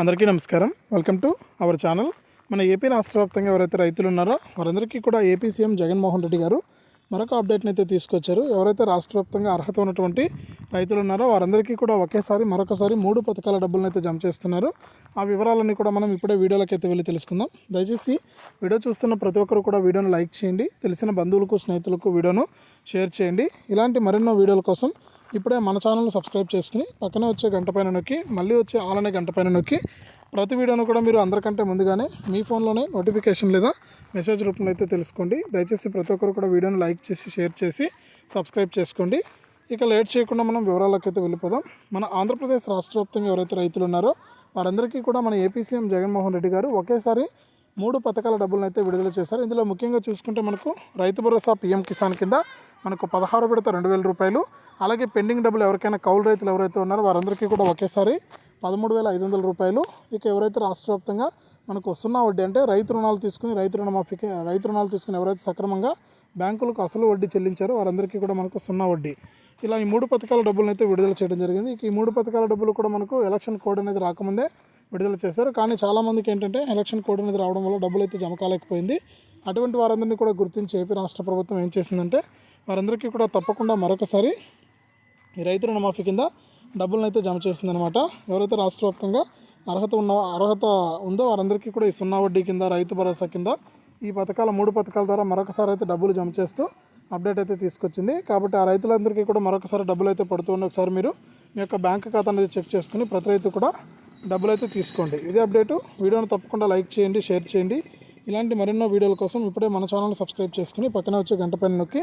అందరికీ నమస్కారం. Welcome to our channel మన ఏపీ రాష్ట్ర వ్యాప్తంగా ఎవరైతే రైతులు ఉన్నారో వారందరికీ కూడా ఏపీ సీఎం జగన్మోహన్ రెడ్డి గారు మరొక అప్డేట్ని అయితే తీసుకొచ్చారు. ఎవరైతే రాష్ట్ర వ్యాప్తంగా అర్హత ఉన్నటువంటి రైతులు ఉన్నారో వారందరికీ కూడా ఒకేసారి మరొకసారి మూడు పథకాల డబ్బులను అయితే జమ చేస్తున్నారు. ఆ వివరాలన్నీ కూడా మనం ఇప్పుడే వీడియోలోకి అయితే వెళ్ళి తెలుసుకుందాం. దయచేసి వీడియో చూస్తున్న ప్రతి ఒక్కరు కూడా వీడియోను లైక్ చేయండి. తెలిసిన బంధువులకు స్నేహితులకు వీడియోను షేర్ చేయండి. ఇలాంటి మరెన్నో వీడియోల కోసం ఇప్పుడే మన ఛానల్ సబ్స్క్రైబ్ చేసుకుని పక్కనే వచ్చే గంట పైన నొక్కి మళ్ళీ వచ్చే ఆలనే గంట పైన నొక్కి ప్రతి వీడియోను కూడా మీరు అందరికంటే ముందుగానే మీ ఫోన్లోనే నోటిఫికేషన్ లేదా మెసేజ్ రూపంలో అయితే తెలుసుకోండి. దయచేసి ప్రతి ఒక్కరు కూడా వీడియోను లైక్ చేసి షేర్ చేసి సబ్స్క్రైబ్ చేసుకోండి. ఇక లేట్ చేయకుండా మనం వివరాలకు అయితే వెళ్ళిపోదాం. మన ఆంధ్రప్రదేశ్ రాష్ట్ర వ్యాప్తంగా ఎవరైతే రైతులు ఉన్నారో వారందరికీ కూడా మన ఏపీ సీఎం జగన్మోహన్ రెడ్డి గారు ఒకేసారి మూడు పథకాల డబ్బులను అయితే విడుదల చేశారు. ఇందులో ముఖ్యంగా చూసుకుంటే మనకు రైతు భరోసా పీఎం కిసాన్ కింద మనకు పదహారు విడత రెండు వేల రూపాయలు. అలాగే పెండింగ్ డబ్బులు ఎవరికైనా కౌలు రైతులు ఎవరైతే ఉన్నారో వారందరికీ కూడా ఒకేసారి పదమూడు వేల ఐదు వందల రూపాయలు. ఇక ఎవరైతే రాష్ట్ర వ్యాప్తంగా మనకు సున్నా వడ్డీ అంటే రైతు రుణాలు తీసుకుని రైతు రుణమాఫీకి రైతు రుణాలు తీసుకుని ఎవరైతే సక్రమంగా బ్యాంకులకు అసలు వడ్డీ చెల్లించారో వారందరికీ కూడా మనకు సున్నా వడ్డీ. ఇలా ఈ మూడు పథకాల డబ్బులను అయితే విడుదల చేయడం జరిగింది. ఇక ఈ మూడు పథకాల డబ్బులు కూడా మనకు ఎలక్షన్ కోడ్ అనేది రాకముందే విడుదల చేశారు. కానీ చాలామందికి ఏంటంటే ఎలక్షన్ కోడ్ అనేది రావడం వల్ల డబ్బులు అయితే జమ కాలేకపోయింది. అటువంటి వారందరినీ కూడా గుర్తించి ఏపీ రాష్ట్ర ప్రభుత్వం ఏం చేసిందంటే వారందరికీ కూడా తప్పకుండా మరొకసారి ఈ రైతు రుణమాఫీ కింద డబ్బులను అయితే జమ చేసిందనమాట ఎవరైతే రాష్ట్ర వ్యాప్తంగా అర్హత ఉన్న అర్హత ఉందో వారందరికీ కూడా ఈ సున్నా వడ్డీ కింద రైతు భరోసా కింద ఈ పథకాల మూడు పథకాల ద్వారా మరొకసారి అయితే డబ్బులు జమ చేస్తూ అప్డేట్ అయితే తీసుకొచ్చింది. కాబట్టి ఆ రైతులందరికీ కూడా మరొకసారి డబ్బులు అయితే పడుతుంది ఒకసారి మీరు మీ యొక్క బ్యాంక్ ఖాతా అనేది చెక్ చేసుకుని ప్రతి రైతు కూడా డబ్బులు అయితే తీసుకోండి. ఇదే అప్డేటు. వీడియోని తప్పకుండా లైక్ చేయండి షేర్ చేయండి. ఇలాంటి మరెన్నో వీడియోల కోసం ఇప్పుడే మన ఛానల్ సబ్స్క్రైబ్ చేసుకుని పక్కన వచ్చే గంట పైన నొక్కి